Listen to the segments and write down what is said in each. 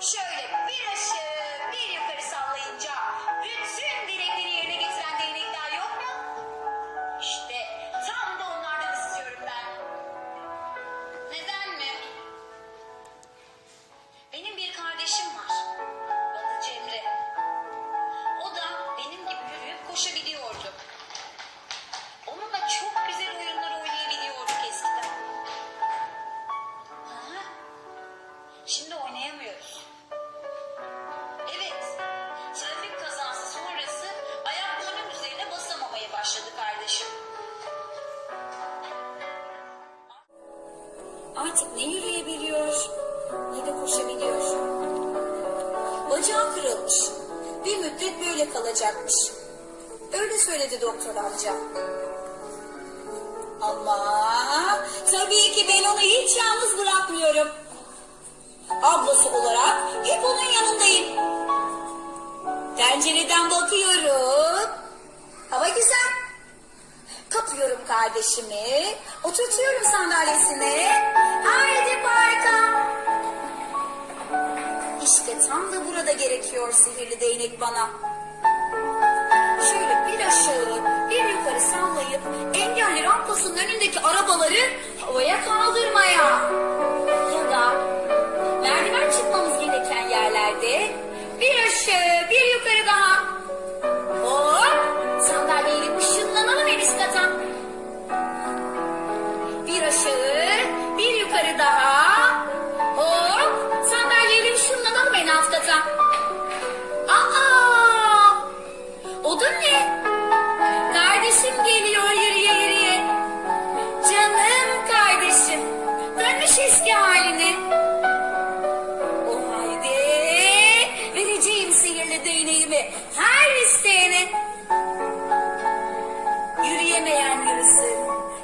showed him artık ne yürüyebiliyor ne de koşabiliyor. Bacağı kırılmış. Bir müddet böyle kalacakmış. Öyle söyledi doktor amca. Ama tabii ki ben onu hiç yalnız bırakmıyorum. Ablası olarak hep onun yanındayım. Pencereden bakıyorum. Hava güzel. Kapıyorum kardeşimi. Oturtuyorum sandalyesine. Gerekiyor sihirli değnek bana. Şöyle bir aşağı bir yukarı sallayıp engelli rampasının önündeki arabaları havaya kaldırmaya. Ya da merdiven çıkmamız gereken yerlerde bir aşağı bir yukarı daha. Hop sandalyeyle ışınlanalım en üst kata. Bir aşağı bir yukarı daha. Hop sandalyeyle ışınlanalım en alt kata. Değneğimi her isteyene. Yürüyemeyen yürüsün,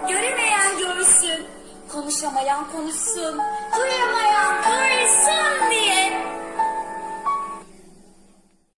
göremeyen görsün, konuşamayan konuşsun, diye.